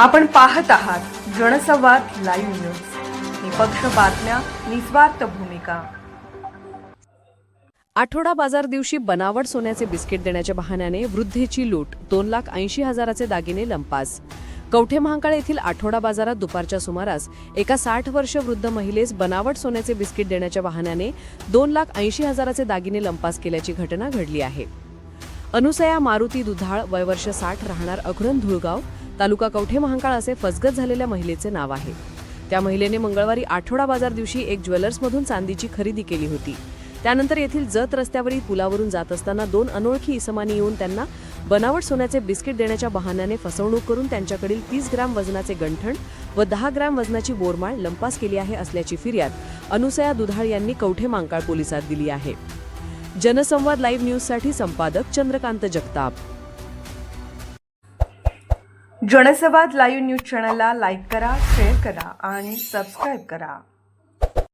आपण पाहत आहात जनसंवाद लाईव्ह न्यूज. निपक्ष बातम्या निस्वार्थ भूमिका. आठवडा बाजार दिवशी बनावट सोन्याचे बिस्किट देण्याच्या बहाण्याने वृद्धेची लूट दोन लाख ऐंशी हजाराचे दागिने लंपास. कवठे महांकाळ येथील आठवडा बाजारात दुपारच्या सुमारास एका साठ वर्ष वृद्ध महिलेस बनावट सोन्याचे बिस्किट देण्याच्या बहाण्याने दोन लाख ऐंशी हजाराचे दागिने लंपास केल्याची घटना घडली आहे. अनुसया मारुती दुधाळ वयवर्ष साठ राहणार अखरण धुळगाव तालुका कवठे महांकाळ असे फसगत झालेल्या महिलेचे नाव आहे. त्या महिलेने मंगळवारी आठवडा बाजार दिवशी एक ज्वेलर्समधून चांदीची खरेदी केली होती. त्यानंतर येथील जत रस्त्यावरील पुलावरून जात असताना दोन अनोळखी इसमानी येऊन त्यांना बनावट सोन्याचे बिस्किट देण्याच्या बहाण्याने फसवणूक करून त्यांच्याकडील तीस ग्राम वजनाचे गंठण व दहा ग्राम वजनाची बोरमाळ लंपास केली आहे असल्याची फिर्याद अनुसया दुधाळ यांनी कवठे मांकाळ पोलिसात दिली आहे. जनसंवाद लाईव्ह न्यूजसाठी संपादक चंद्रकांत जगताप. जनसंवाद लाईव्ह न्यूज चॅनलला लाईक करा शेअर करा आणि सबस्क्राईब करा.